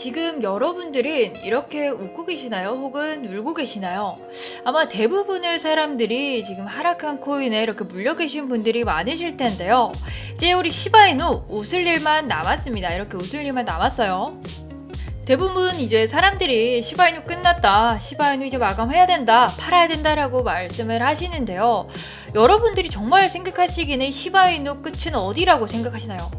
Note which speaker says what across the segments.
Speaker 1: 지금 여러분들은 이렇게 웃고 계시나요? 혹은 울고 계시나요? 아마 대부분의 사람들이 지금 하락한 코인에 이렇게 물려 계신 분들이 많으실 텐데요. 이제 우리 시바이누 웃을 일만 남았습니다. 이렇게 웃을 일만 남았어요. 대부분 이제 사람들이 시바이누 끝났다. 시바이누 이제 마감해야 된다. 팔아야 된다라고 말씀을 하시는데요. 여러분들이 정말 생각하시기는 시바이누 끝은 어디라고 생각하시나요?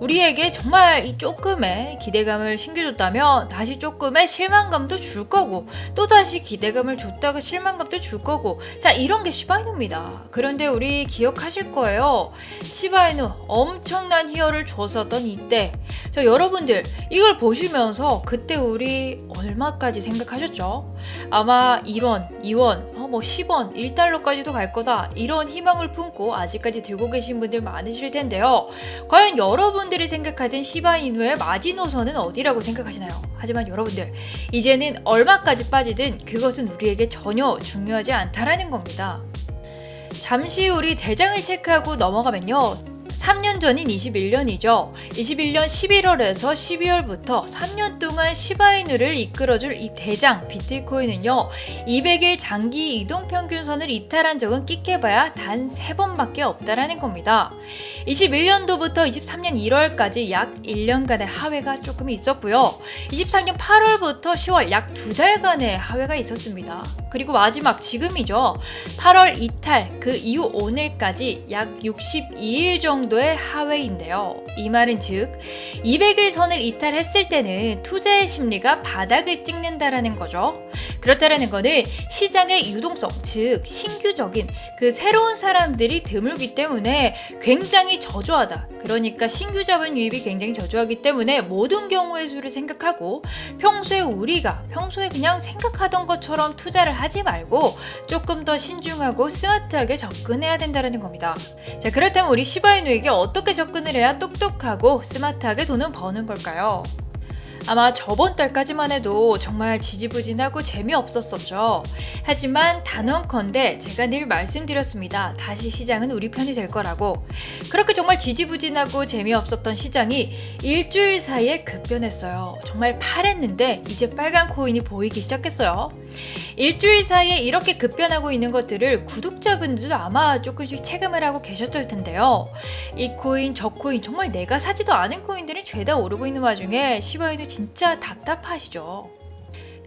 Speaker 1: 우리에게 정말 이 조금의 기대감을 심겨줬다면 다시 조금의 실망감도 줄 거고 또 다시 기대감을 줬다가 실망감도 줄 거고 자 이런 게 시바이누입니다. 그런데 우리 기억하실 거예요. 시바이누 엄청난 희열을 줬었던 이때 자 여러분들 이걸 보시면서 그때 우리 얼마까지 생각하셨죠? 아마 1원, 2원, 어, 뭐 10원, 1달러까지도 갈 거다 이런 희망을 품고 아직까지 들고 계신 분들 많으실 텐데요. 과연 여러분들이 생각하던 시바이누의 마지노선은 어디라고 생각하시나요? 하지만 여러분들 이제는 얼마까지 빠지든 그것은 우리에게 전혀 중요하지 않다라는 겁니다. 잠시 우리 대장을 체크하고 넘어가면요. 3년 전인 21년이죠. 21년 11월에서 12월부터 3년 동안 시바이누를 이끌어줄 이 대장 비트코인은요. 200일 장기 이동 평균선을 이탈한 적은 끽해봐야 단 3번밖에 없다라는 겁니다. 21년도부터 23년 1월까지 약 1년간의 하회가 조금 있었고요. 23년 8월부터 10월 약 두 달간의 하회가 있었습니다. 그리고 마지막 지금이죠. 8월 이탈 그 이후 오늘까지 약 62일 정도 의 하회인데요. 이 말은 즉 200일 선을 이탈했을 때는 투자의 심리가 바닥을 찍는다라는 거죠. 그렇다라는 거는 시장의 유동성 즉 신규적인 그 새로운 사람들이 드물기 때문에 굉장히 저조하다. 그러니까 신규 자본 유입이 굉장히 저조하기 때문에 모든 경우의 수를 생각하고 평소에 우리가 평소에 그냥 생각하던 것처럼 투자를 하지 말고 조금 더 신중하고 스마트하게 접근해야 된다는 겁니다. 자, 그렇다면 우리 시바이누 에게 어떻게 접근을 해야 똑똑하고 스마트하게 돈을 버는 걸까요? 아마 저번 달까지만 해도 정말 지지부진하고 재미없었었죠. 하지만 단언컨대 제가 늘 말씀드렸습니다. 다시 시장은 우리 편이 될 거라고. 그렇게 정말 지지부진하고 재미없었던 시장이 일주일 사이에 급변했어요. 정말 파랬는데 이제 빨간 코인이 보이기 시작했어요. 일주일 사이에 이렇게 급변하고 있는 것들을 구독자분들도 아마 조금씩 체감을 하고 계셨을 텐데요. 이 코인, 저 코인, 정말 내가 사지도 않은 코인들이 죄다 오르고 있는 와중에 시바이도 진짜 답답하시죠.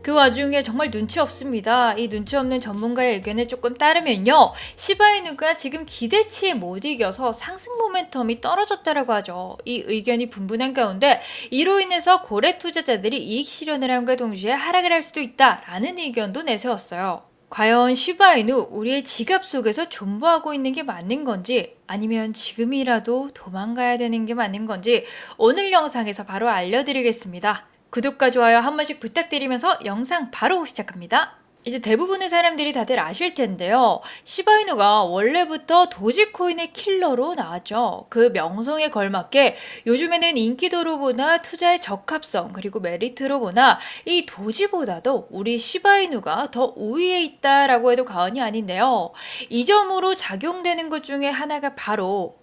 Speaker 1: 그 와중에 정말 눈치 없습니다. 이 눈치 없는 전문가의 의견에 조금 따르면요. 시바이누가 지금 기대치에 못 이겨서 상승 모멘텀이 떨어졌다라고 하죠. 이 의견이 분분한 가운데 이로 인해서 고래 투자자들이 이익 실현을 함과 동시에 하락을 할 수도 있다라는 의견도 내세웠어요. 과연 시바이누 우리의 지갑 속에서 존버하고 있는 게 맞는 건지 아니면 지금이라도 도망가야 되는 게 맞는 건지 오늘 영상에서 바로 알려드리겠습니다. 구독과 좋아요 한 번씩 부탁드리면서 영상 바로 시작합니다. 이제 대부분의 사람들이 다들 아실 텐데요. 시바이누가 원래부터 도지코인의 킬러로 나왔죠. 그 명성에 걸맞게 요즘에는 인기도로 보나 투자의 적합성 그리고 메리트로 보나 이 도지보다도 우리 시바이누가 더 우위에 있다라고 해도 과언이 아닌데요. 이 점으로 작용되는 것 중에 하나가 바로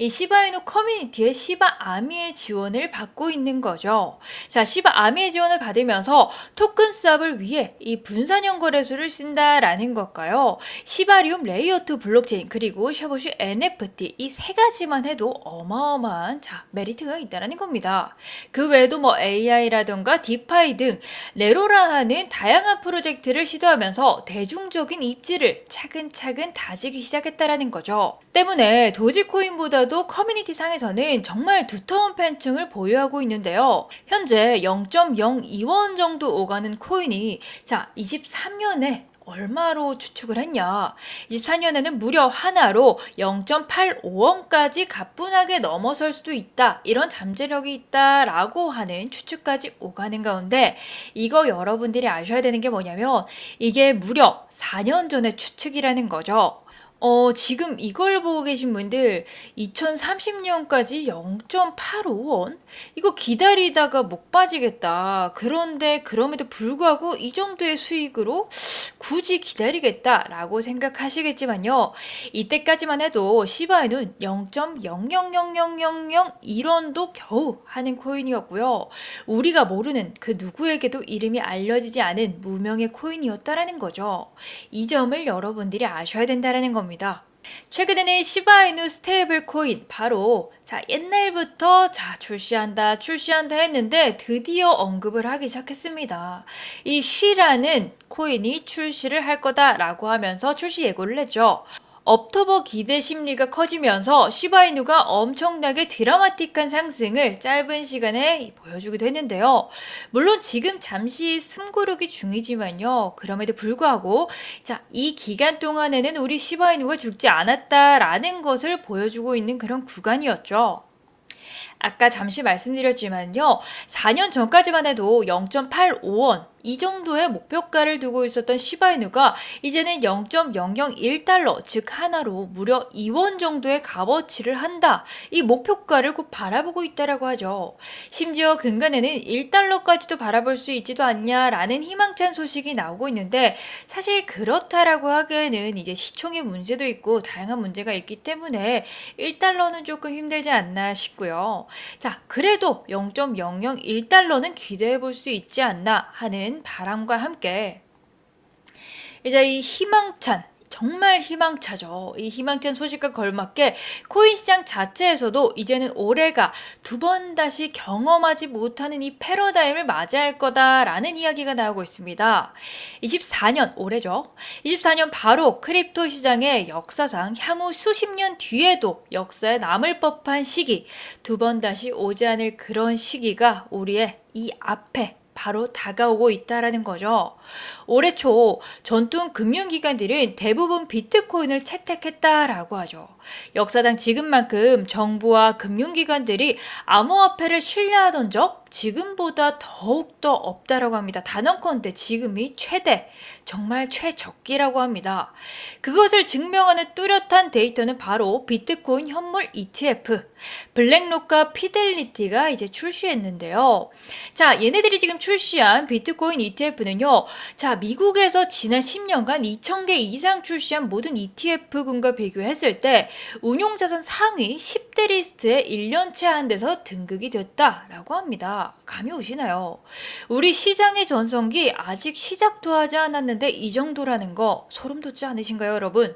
Speaker 1: 이 시바이누 커뮤니티의 시바 아미의 지원을 받고 있는 거죠. 자, 시바 아미의 지원을 받으면서 토큰 수업을 위해 이 분산형 거래소를 쓴다라는 것과요. 시바리움 레이어트 블록체인 그리고 샤보슈 NFT 이 세 가지만 해도 어마어마한 자, 메리트가 있다라는 겁니다. 그 외에도 뭐 AI라던가 디파이 등 레로라 하는 다양한 프로젝트를 시도하면서 대중적인 입지를 차근차근 다지기 시작했다라는 거죠. 때문에 도지코인보다도 커뮤니티 상에서는 정말 두터운 팬층을 보유하고 있는데요. 현재 0.02원 정도 오가는 코인이 자 23년에 얼마로 추측을 했냐? 24년에는 무려 하나로 0.85원까지 가뿐하게 넘어설 수도 있다. 이런 잠재력이 있다라고 하는 추측까지 오가는 가운데 이거 여러분들이 아셔야 되는 게 뭐냐면 이게 무려 4년 전의 추측이라는 거죠. 어, 지금 이걸 보고 계신 분들 2030년까지 0.85원? 이거 기다리다가 못 빠지겠다. 그런데 그럼에도 불구하고 이 정도의 수익으로 굳이 기다리겠다라고 생각하시겠지만요. 이때까지만 해도 시바이는 0.0000001원도 겨우 하는 코인이었고요. 우리가 모르는 그 누구에게도 이름이 알려지지 않은 무명의 코인이었다라는 거죠. 이 점을 여러분들이 아셔야 된다라는 겁니다. 최근에는 시바이누 스테이블 코인 바로 자 옛날부터 자 출시한다 출시한다 했는데 드디어 언급을 하기 시작했습니다. 이 쉬라는 코인이 출시를 할 거다라고 하면서 출시 예고를 했죠. 업토버 기대 심리가 커지면서 시바이누가 엄청나게 드라마틱한 상승을 짧은 시간에 보여주기도 했는데요. 물론 지금 잠시 숨고르기 중이지만요. 그럼에도 불구하고 자, 이 기간 동안에는 우리 시바이누가 죽지 않았다라는 것을 보여주고 있는 그런 구간이었죠. 아까 잠시 말씀드렸지만요. 4년 전까지만 해도 0.85원 이 정도의 목표가를 두고 있었던 시바이누가 이제는 0.001달러 즉 하나로 무려 2원 정도의 값어치를 한다. 이 목표가를 곧 바라보고 있다라고 하죠. 심지어 근간에는 1달러까지도 바라볼 수 있지도 않냐라는 희망찬 소식이 나오고 있는데 사실 그렇다라고 하기에는 이제 시총의 문제도 있고 다양한 문제가 있기 때문에 1달러는 조금 힘들지 않나 싶고요. 자, 그래도 0.001달러는 기대해 볼 수 있지 않나 하는 바람과 함께 이제 이 희망찬 정말 희망차죠. 이 희망찬 소식과 걸맞게 코인 시장 자체에서도 이제는 올해가 두 번 다시 경험하지 못하는 이 패러다임을 맞이할 거다라는 이야기가 나오고 있습니다. 24년 올해죠. 24년 바로 크립토 시장의 역사상 향후 수십 년 뒤에도 역사에 남을 법한 시기 두 번 다시 오지 않을 그런 시기가 우리의 이 앞에 바로 다가오고 있다라는 거죠. 올해 초 전통 금융기관들은 대부분 비트코인을 채택했다라고 하죠. 역사상 지금만큼 정부와 금융기관들이 암호화폐를 신뢰하던 적 지금보다 더욱더 없다라고 합니다. 단언컨대 지금이 최대, 정말 최적기라고 합니다. 그것을 증명하는 뚜렷한 데이터는 바로 비트코인 현물 ETF, 블랙록과 피델리티가 이제 출시했는데요. 자, 얘네들이 지금 출시한 비트코인 ETF는요. 자, 미국에서 지난 10년간 2,000개 이상 출시한 모든 ETF군과 비교했을 때 운용자산 상위 10대 리스트에 1년째 한 데서 등극이 됐다라고 합니다. 감이 오시나요? 우리 시장의 전성기 아직 시작도 하지 않았는데 이 정도라는 거 소름 돋지 않으신가요, 여러분?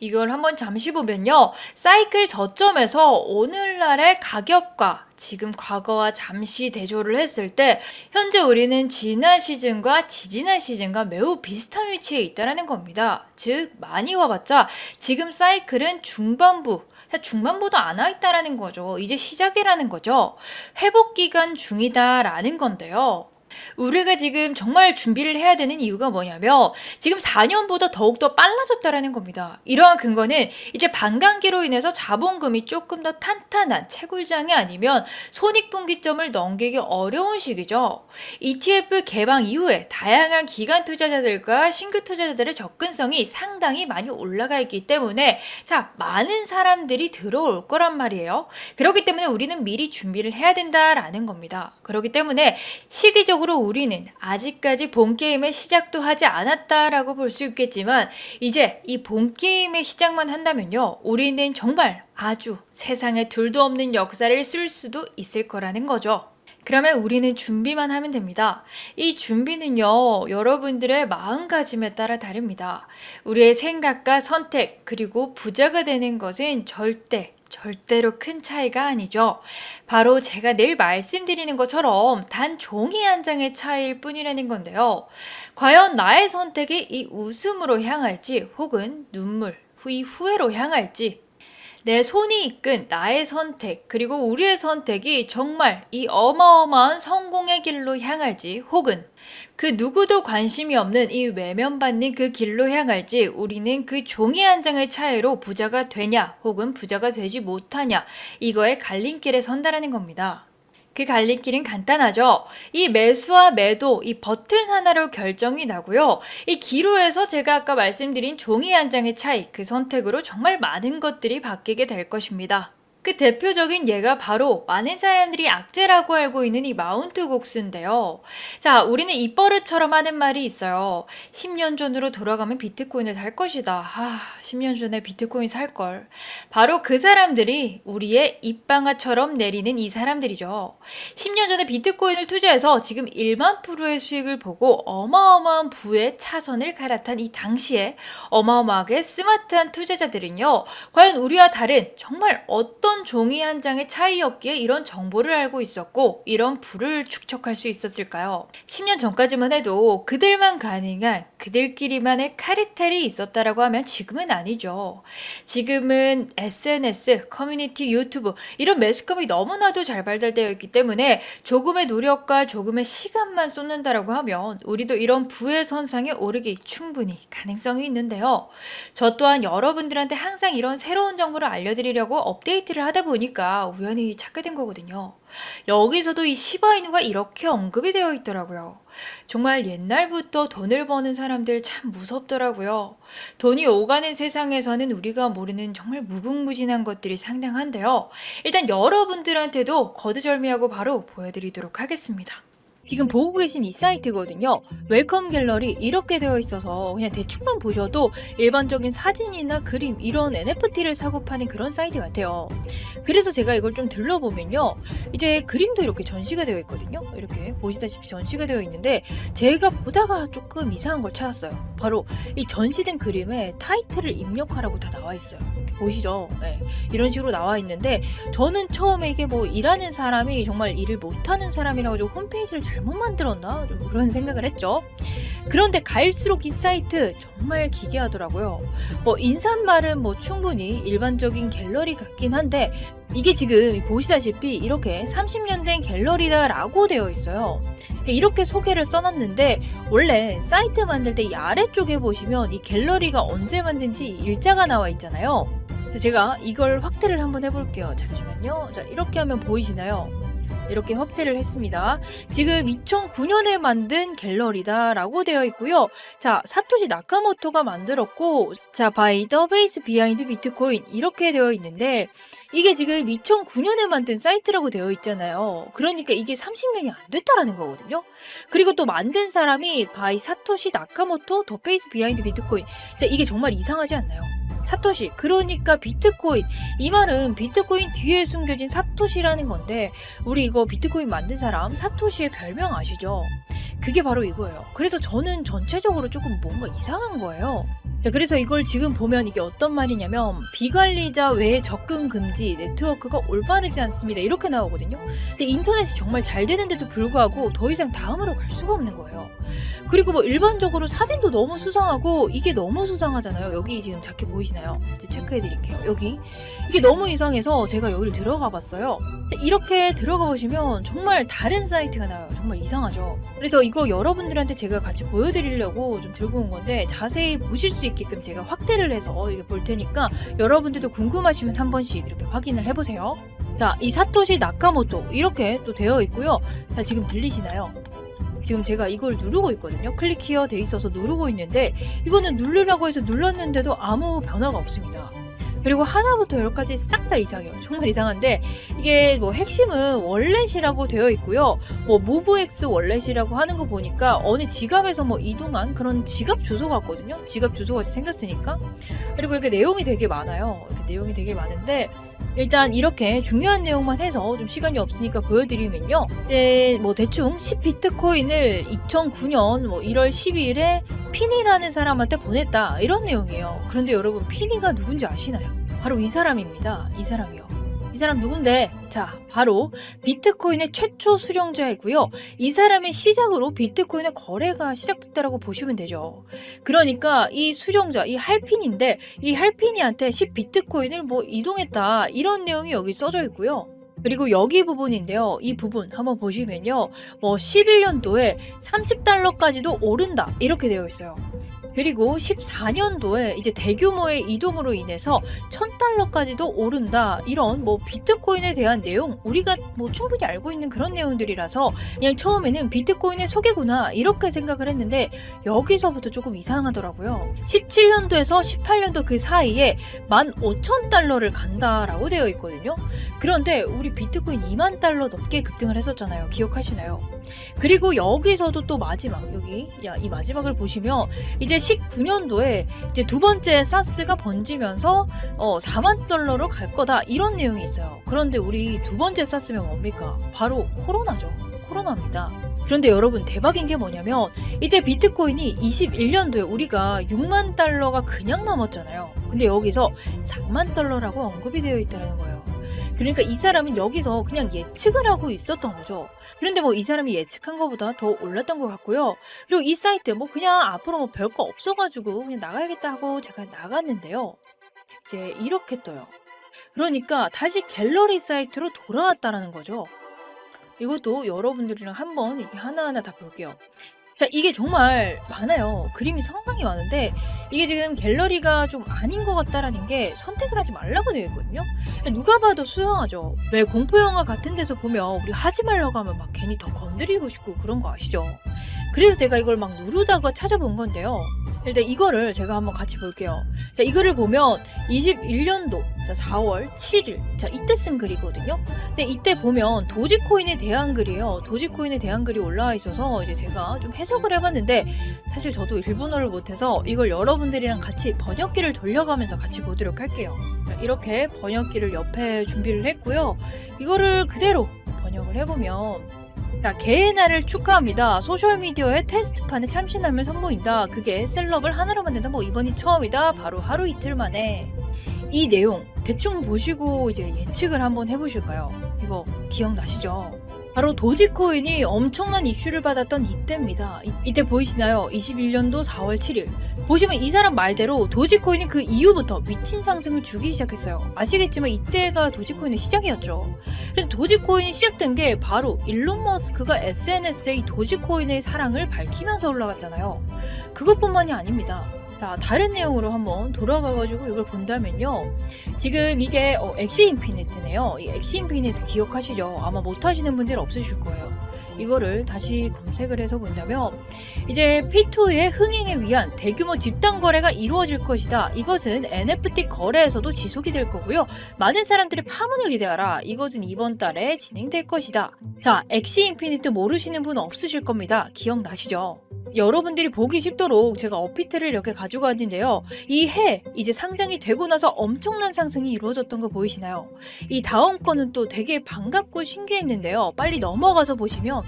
Speaker 1: 이걸 한번 잠시 보면요. 사이클 저점에서 오늘날의 가격과 지금 과거와 잠시 대조를 했을 때 현재 우리는 지난 시즌과 지지난 시즌과 매우 비슷한 위치에 있다는 겁니다. 즉 많이 와봤자 지금 사이클은 중반부 중반부도 안와 있다라는 거죠. 이제 시작이라는 거죠. 회복 기간 중이다라는 건데요. 우리가 지금 정말 준비를 해야 되는 이유가 뭐냐면 지금 4년보다 더욱더 빨라졌다라는 겁니다. 이러한 근거는 이제 반감기로 인해서 자본금이 조금 더 탄탄한 채굴장이 아니면 손익분기점을 넘기기 어려운 시기죠. ETF 개방 이후에 다양한 기관 투자자들과 신규 투자자들의 접근성이 상당히 많이 올라가 있기 때문에 자 많은 사람들이 들어올 거란 말이에요. 그렇기 때문에 우리는 미리 준비를 해야 된다라는 겁니다. 그렇기 때문에 시기적으로 상으로 우리는 아직까지 본 게임의 시작도 하지 않았다라고 볼 수 있겠지만 이제 이 본 게임의 시작만 한다면요. 우리는 정말 아주 세상에 둘도 없는 역사를 쓸 수도 있을 거라는 거죠. 그러면 우리는 준비만 하면 됩니다. 이 준비는요, 여러분들의 마음가짐에 따라 다릅니다. 우리의 생각과 선택, 그리고 부자가 되는 것은 절대 절대로 큰 차이가 아니죠. 바로 제가 늘 말씀드리는 것처럼 단 종이 한 장의 차이일 뿐이라는 건데요. 과연 나의 선택이 이 웃음으로 향할지 혹은 눈물, 이 후회로 향할지 내 손이 이끈 나의 선택, 그리고 우리의 선택이 정말 이 어마어마한 성공의 길로 향할지, 혹은 그 누구도 관심이 없는 이 외면받는 그 길로 향할지, 우리는 그 종이 한 장의 차이로 부자가 되냐, 혹은 부자가 되지 못하냐, 이거의 갈림길에 선다라는 겁니다. 그 갈림길은 간단하죠. 이 매수와 매도, 이 버튼 하나로 결정이 나고요. 이 기로에서 제가 아까 말씀드린 종이 한 장의 차이, 그 선택으로 정말 많은 것들이 바뀌게 될 것입니다. 그 대표적인 예가 바로 많은 사람들이 악재라고 알고 있는 이 마운트 곡스인데요. 자, 우리는 입버릇처럼 하는 말이 있어요. 10년 전으로 돌아가면 비트코인을 살 것이다. 아, 10년 전에 비트코인 살 걸. 바로 그 사람들이 우리의 입방아처럼 내리는 이 사람들이죠. 10년 전에 비트코인을 투자해서 지금 1만 프로의 수익을 보고 어마어마한 부의 차선을 갈아탄 이 당시에 어마어마하게 스마트한 투자자들은요. 과연 우리와 다른 정말 어떤 종이 한 장의 차이였기에 이런 정보를 알고 있었고 이런 부를 축적할 수 있었을까요? 10년 전까지만 해도 그들만 가능한 그들끼리만의 카르텔이 있었다라고 하면 지금은 아니죠. 지금은 SNS, 커뮤니티, 유튜브 이런 매스컴이 너무나도 잘 발달되어 있기 때문에 조금의 노력과 조금의 시간만 쏟는다라고 하면 우리도 이런 부의 선상에 오르기 충분히 가능성이 있는데요. 저 또한 여러분들한테 항상 이런 새로운 정보를 알려드리려고 업데이트를 하다 보니까 우연히 찾게 된 거거든요. 여기서도 이 시바이누가 이렇게 언급이 되어 있더라고요. 정말 옛날부터 돈을 버는 사람들 참 무섭더라고요. 돈이 오가는 세상에서는 우리가 모르는 정말 무궁무진한 것들이 상당한데요. 일단 여러분들한테도 거두절미하고 바로 보여드리도록 하겠습니다. 지금 보고 계신 이 사이트거든요. 웰컴 갤러리 이렇게 되어 있어서 그냥 대충만 보셔도 일반적인 사진이나 그림 이런 NFT를 사고 파는 그런 사이트 같아요. 그래서 제가 이걸 좀 둘러보면요. 이제 그림도 이렇게 전시가 되어 있거든요. 이렇게 보시다시피 전시가 되어 있는데 제가 보다가 조금 이상한 걸 찾았어요. 바로 이 전시된 그림에 타이틀을 입력하라고 다 나와 있어요. 이렇게 보시죠. 네. 이런 식으로 나와 있는데 저는 처음에 이게 뭐 일하는 사람이 정말 일을 못하는 사람이라고 좀 홈페이지를 잘못 만들었나 좀 그런 생각을 했죠. 그런데 갈수록 이 사이트 정말 기괴하더라고요. 뭐 인사말은 뭐 충분히 일반적인 갤러리 같긴 한데 이게 지금 보시다시피 이렇게 30년 된 갤러리다라고 되어 있어요. 이렇게 소개를 써놨는데 원래 사이트 만들 때 이 아래쪽에 보시면 이 갤러리가 언제 만든지 일자가 나와 있잖아요. 제가 이걸 확대를 한번 해볼게요. 잠시만요. 자 이렇게 하면 보이시나요? 이렇게 확대를 했습니다. 지금 2009년에 만든 갤러리다라고 되어 있고요. 자, 사토시 나카모토가 만들었고, 자, 바이 더 베이스 비하인드 비트코인 이렇게 되어 있는데, 이게 지금 2009년에 만든 사이트라고 되어 있잖아요. 그러니까 이게 30년이 안 됐다라는 거거든요. 그리고 또 만든 사람이 바이 사토시 나카모토 더 베이스 비하인드 비트코인. 자, 이게 정말 이상하지 않나요? 사토시 그러니까 비트코인 이 말은 비트코인 뒤에 숨겨진 사토시라는 건데 우리 이거 비트코인 만든 사람 사토시의 별명 아시죠? 그게 바로 이거예요. 그래서 저는 전체적으로 조금 뭔가 이상한 거예요. 자, 그래서 이걸 지금 보면 이게 어떤 말이냐면 비관리자 외 접근 금지 네트워크가 올바르지 않습니다. 이렇게 나오거든요. 근데 인터넷이 정말 잘 되는데도 불구하고 더 이상 다음으로 갈 수가 없는 거예요. 그리고 뭐 일반적으로 사진도 너무 수상하고 이게 너무 수상하잖아요. 여기 지금 작게 보이시나요? 지금 체크해 드릴게요. 여기 이게 너무 이상해서 제가 여기를 들어가 봤어요. 이렇게 들어가 보시면 정말 다른 사이트가 나와요. 정말 이상하죠. 그래서 이거 여러분들한테 제가 같이 보여드리려고 좀 들고 온 건데 자세히 보실 수 있게 끔 제가 확대를 해서 이게 볼 테니까 여러분들도 궁금하시면 한 번씩 이렇게 확인을 해보세요. 자, 이 사토시 나카모토 이렇게 또 되어 있고요. 자, 지금 들리시나요? 지금 제가 이걸 누르고 있거든요. 클릭 히어 돼 있어서 누르고 있는데 이거는 누르라고 해서 눌렀는데도 아무 변화가 없습니다. 그리고 하나부터 열까지 싹 다 이상해요. 정말 이상한데 이게 뭐 핵심은 월렛이라고 되어 있고요. 뭐 무브엑스 월렛이라고 하는 거 보니까 어느 지갑에서 뭐 이동한 그런 지갑 주소 같거든요. 지갑 주소 같이 생겼으니까. 그리고 이렇게 내용이 되게 많아요. 이렇게 내용이 되게 많은데 일단 이렇게 중요한 내용만 해서 좀 시간이 없으니까 보여드리면요. 이제 뭐 대충 10비트코인을 2009년 뭐 1월 12일에 피니라는 사람한테 보냈다 이런 내용이에요. 그런데 여러분 피니가 누군지 아시나요? 바로 이 사람입니다. 이 사람이요. 이 사람 누군데? 자, 바로 비트코인의 최초 수령자이고요. 이 사람의 시작으로 비트코인의 거래가 시작됐다라고 보시면 되죠. 그러니까 이 수령자, 이 할핀인데 이 할핀이한테 10비트코인을 뭐 이동했다 이런 내용이 여기 써져 있고요. 그리고 여기 부분인데요. 이 부분 한번 보시면요. 뭐 11년도에 30달러까지도 오른다 이렇게 되어 있어요. 그리고 14년도에 이제 대규모의 이동으로 인해서 1000달러까지도 오른다. 이런 뭐 비트코인에 대한 내용 우리가 뭐 충분히 알고 있는 그런 내용들이라서 그냥 처음에는 비트코인의 소개구나 이렇게 생각을 했는데 여기서부터 조금 이상하더라고요. 17년도에서 18년도 그 사이에 15,000달러를 간다라고 되어 있거든요. 그런데 우리 비트코인 2만 달러 넘게 급등을 했었잖아요. 기억하시나요? 그리고 여기서도 또 마지막 여기 야 이 마지막을 보시면 이제 19년도에 이제 두 번째 사스가 번지면서 어 4만 달러로 갈 거다 이런 내용이 있어요. 그런데 우리 두 번째 사스면 뭡니까? 바로 코로나죠. 코로나입니다. 그런데 여러분 대박인 게 뭐냐면 이때 비트코인이 21년도에 우리가 6만 달러가 그냥 넘었잖아요. 근데 여기서 4만 달러라고 언급이 되어 있다는 거예요. 그러니까 이 사람은 여기서 그냥 예측을 하고 있었던 거죠. 그런데 뭐 이 사람이 예측한 것보다 더 올랐던 것 같고요. 그리고 이 사이트 뭐 그냥 앞으로 뭐 별거 없어가지고 그냥 나가야겠다 하고 제가 나갔는데요. 이제 이렇게 떠요. 그러니까 다시 갤러리 사이트로 돌아왔다라는 거죠. 이것도 여러분들이랑 한번 이렇게 하나하나 다 볼게요. 자, 이게 정말 많아요. 그림이 상당히 많은데, 이게 지금 갤러리가 좀 아닌 것 같다라는 게 선택을 하지 말라고 되어 있거든요. 누가 봐도 수영하죠. 왜 공포 영화 같은 데서 보면 우리 하지 말라고 하면 막 괜히 더 건드리고 싶고 그런 거 아시죠? 그래서 제가 이걸 막 누르다가 찾아본 건데요. 일단 이거를 제가 한번 같이 볼게요. 자, 이거를 보면 21년도 자, 4월 7일. 자, 이때 쓴 글이거든요. 근데 이때 보면 도지코인에 대한 글이에요. 도지코인에 대한 글이 올라와 있어서 이제 제가 좀 해석을 해봤는데 사실 저도 일본어를 못해서 이걸 여러분들이랑 같이 번역기를 돌려가면서 같이 보도록 할게요. 자, 이렇게 번역기를 옆에 준비를 했고요. 이거를 그대로 번역을 해보면 자, 개의 날을 축하합니다. 소셜미디어의 테스트판에 참신함을 선보인다. 그게 셀럽을 하나로 만든다. 뭐 이번이 처음이다. 바로 하루 이틀 만에. 이 내용 대충 보시고 이제 예측을 한번 해보실까요? 이거 기억나시죠? 바로 도지코인이 엄청난 이슈를 받았던 이때입니다. 이, 때 보이시나요? 21년도 4월 7일. 보시면 이 사람 말대로 도지코인이 그 이후부터 미친 상승을 주기 시작했어요. 아시겠지만 이때가 도지코인의 시작이었죠. 그래서 도지코인이 시작된 게 바로 일론 머스크가 SNS에 이 도지코인의 사랑을 밝히면서 올라갔잖아요. 그것뿐만이 아닙니다. 자, 다른 내용으로 한번 돌아가가지고 이걸 본다면요. 지금 이게 어, 엑시 인피니트네요. 이 엑시 인피니트 기억하시죠? 아마 못하시는 분들 없으실 거예요. 이거를 다시 검색을 해서 본다면 이제 P2의 흥행에 위한 대규모 집단 거래가 이루어질 것이다. 이것은 NFT 거래에서도 지속이 될 거고요. 많은 사람들이 파문을 기대하라. 이것은 이번 달에 진행될 것이다. 자, 엑시 인피니트 모르시는 분 없으실 겁니다. 기억나시죠? 여러분들이 보기 쉽도록 제가 어피트를 이렇게 가지고 왔는데요. 이 해 이제 상장이 되고 나서 엄청난 상승이 이루어졌던 거 보이시나요? 이 다음 거는 또 되게 반갑고 신기했는데요. 빨리 넘어가서 보시면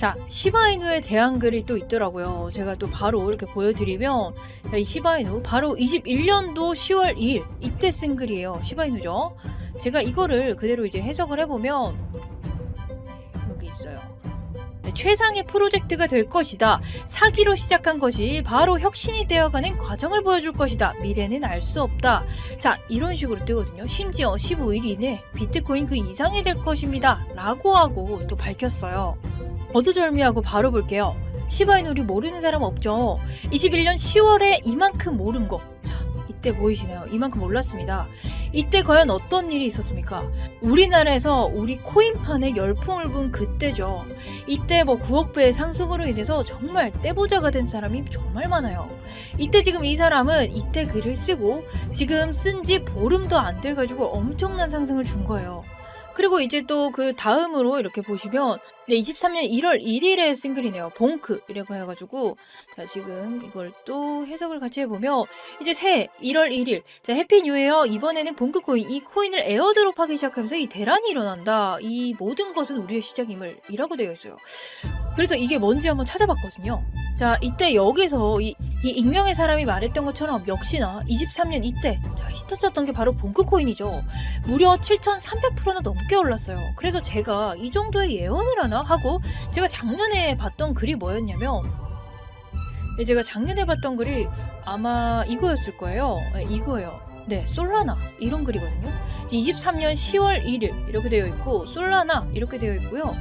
Speaker 1: 자, 시바이누에 대한 글이 또 있더라고요. 제가 또 바로 이렇게 보여드리면, 자, 이 시바이누, 바로 21년도 10월 2일, 이때 쓴 글이에요. 시바이누죠. 제가 이거를 그대로 이제 해석을 해보면, 여기 있어요. 네, 최상의 프로젝트가 될 것이다. 사기로 시작한 것이 바로 혁신이 되어가는 과정을 보여줄 것이다. 미래는 알 수 없다. 자, 이런 식으로 뜨거든요. 심지어 15일 이내 비트코인 그 이상이 될 것입니다. 라고 하고 또 밝혔어요. 어두절미하고 바로 볼게요. 시바이누리 모르는 사람 없죠? 21년 10월에 이만큼 모른 거. 자, 이때 보이시나요? 이만큼 올랐습니다. 이때 과연 어떤 일이 있었습니까? 우리나라에서 우리 코인판에 열풍을 분 그때죠. 이때 뭐 9억 배의 상승으로 인해서 정말 떼보자가 된 사람이 정말 많아요. 이때 지금 이 사람은 이때 글을 쓰고 지금 쓴 지 보름도 안 돼가지고 엄청난 상승을 준 거예요. 그리고 이제 또 그 다음으로 이렇게 보시면 네, 23년 1월 1일에 싱글이네요. 봉크 이라고 해가지고 자 지금 이걸 또 해석을 같이 해보면 이제 새 1월 1일 자 해피 뉴이어 이번에는 봉크 코인 이 코인을 에어드롭하기 시작하면서 이 대란이 일어난다. 이 모든 것은 우리의 시작임을 이라고 되어 있어요. 그래서 이게 뭔지 한번 찾아봤거든요. 자 이때 여기서 이, 이 익명의 사람이 말했던 것처럼 역시나 23년 이때 자히 터쳤던 게 바로 봉크 코인이죠. 무려 7,300%나 넘게 올랐어요. 그래서 제가 이 정도의 예언을 하나 하고 제가 작년에 봤던 글이 뭐였냐면 네, 제가 작년에 봤던 글이 아마 이거였을 거예요. 네, 이거예요. 네, 솔라나 이런 글이거든요. 23년 10월 1일 이렇게 되어 있고 솔라나 이렇게 되어 있고요.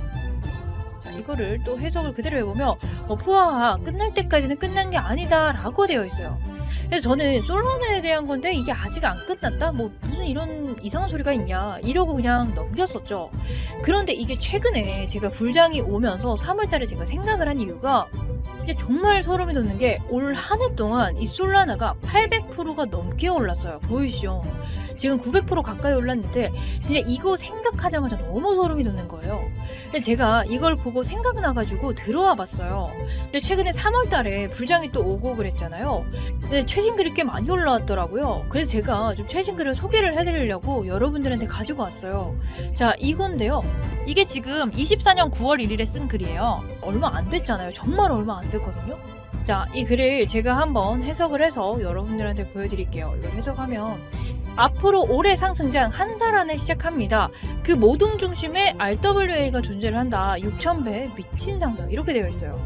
Speaker 1: 자, 자, 이거를 또 해석을 그대로 해보면 어, 푸아하 끝날 때까지는 끝난 게 아니다라고 되어 있어요. 그래서 저는 솔로나에 대한 건데 이게 아직 안 끝났다? 뭐 무슨 이런 이상한 소리가 있냐 이러고 그냥 넘겼었죠. 그런데 이게 최근에 제가 불장이 오면서 3월달에 제가 생각을 한 이유가 진짜 정말 소름이 돋는 게 올 한 해 동안 이 솔라나가 800%가 넘게 올랐어요. 보이시죠? 지금 900% 가까이 올랐는데 진짜 이거 생각하자마자 너무 소름이 돋는 거예요. 근데 제가 이걸 보고 생각나가지고 들어와 봤어요. 근데 최근에 3월 달에 불장이 또 오고 그랬잖아요. 근데 최신 글이 꽤 많이 올라왔더라고요. 그래서 제가 좀 최신 글을 소개를 해드리려고 여러분들한테 가지고 왔어요. 자, 이건데요. 이게 지금 24년 9월 1일에 쓴 글이에요. 얼마 안 됐잖아요. 정말 얼마 안 됐거든요. 자, 이 글을 제가 한번 해석을 해서 여러분들한테 보여드릴게요. 이걸 해석하면 앞으로 올해 상승장 한 달 안에 시작합니다. 그 모든 중심에 RWA가 존재를 한다. 6,000배 미친 상승 이렇게 되어 있어요.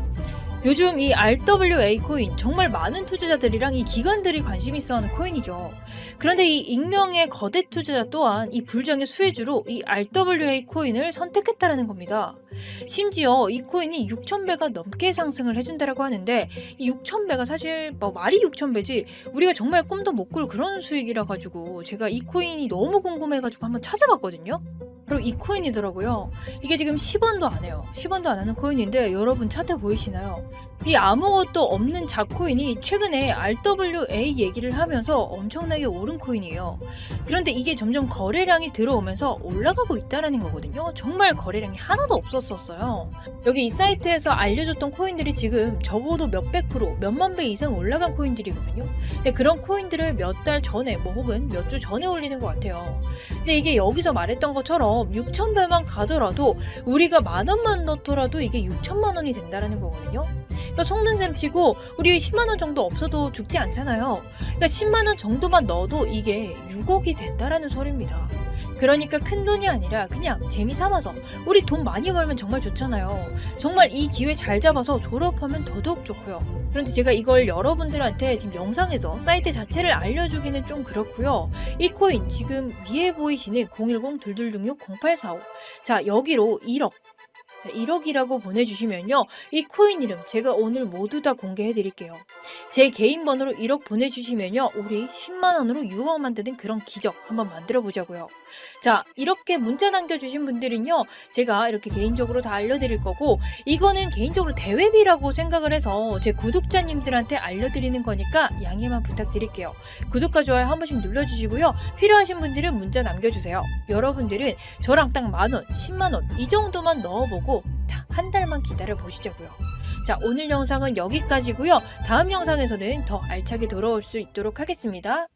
Speaker 1: 요즘 이 RWA 코인 정말 많은 투자자들이랑 이 기관들이 관심 있어 하는 코인이죠. 그런데 이 익명의 거대 투자자 또한 이 불장의 수혜주로 이 RWA 코인을 선택했다라는 겁니다. 심지어 이 코인이 6,000배가 넘게 상승을 해준다라고 하는데 이 6,000배가 사실 뭐 말이 6,000배지 우리가 정말 꿈도 못 꿀 그런 수익이라 가지고 제가 이 코인이 너무 궁금해가지고 한번 찾아봤거든요. 바로 이 코인이더라고요. 이게 지금 10원도 안 해요. 10원도 안 하는 코인인데 여러분 차트 보이시나요? 이 아무것도 없는 자코인이 최근에 RWA 얘기를 하면서 엄청나게 오른 코인이에요. 그런데 이게 점점 거래량이 들어오면서 올라가고 있다라는 거거든요. 정말 거래량이 하나도 없었었어요. 여기 이 사이트에서 알려줬던 코인들이 지금 적어도 몇백 프로, 몇만 배 이상 올라간 코인들이거든요. 근데 그런 코인들을 몇 달 전에, 뭐 혹은 몇 주 전에 올리는 것 같아요. 근데 이게 여기서 말했던 것처럼 6,000배만 가더라도 우리가 만 원만 넣더라도 이게 6천만 원이 된다라는 거거든요. 그러니까 속는 셈 치고 우리 10만 원 정도 없어도 죽지 않잖아요. 그러니까 10만 원 정도만 넣어도 이게 6억이 된다라는 소리입니다. 그러니까 큰 돈이 아니라 그냥 재미 삼아서 우리 돈 많이 벌면 정말 좋잖아요. 정말 이 기회 잘 잡아서 졸업하면 더더욱 좋고요. 그런데 제가 이걸 여러분들한테 지금 영상에서 사이트 자체를 알려주기는 좀 그렇고요. 이 코인 지금 위에 보이시는 010-2266-0845 자 여기로 1억 자, 1억이라고 보내주시면요. 이 코인 이름 제가 오늘 모두 다 공개해 드릴게요. 제 개인 번호로 1억 보내주시면요. 우리 10만원으로 6억 만드는 그런 기적 한번 만들어 보자고요. 자, 이렇게 문자 남겨주신 분들은요. 제가 이렇게 개인적으로 다 알려드릴 거고, 이거는 개인적으로 대회비라고 생각을 해서 제 구독자님들한테 알려드리는 거니까 양해만 부탁드릴게요. 구독과 좋아요 한 번씩 눌러주시고요. 필요하신 분들은 문자 남겨주세요. 여러분들은 저랑 딱 만원, 10만원 이 정도만 넣어보고 다한 달만 기다려 보시자고요. 자, 오늘 영상은 여기까지고요. 다음 영상에서는 더 알차게 돌아올 수 있도록 하겠습니다.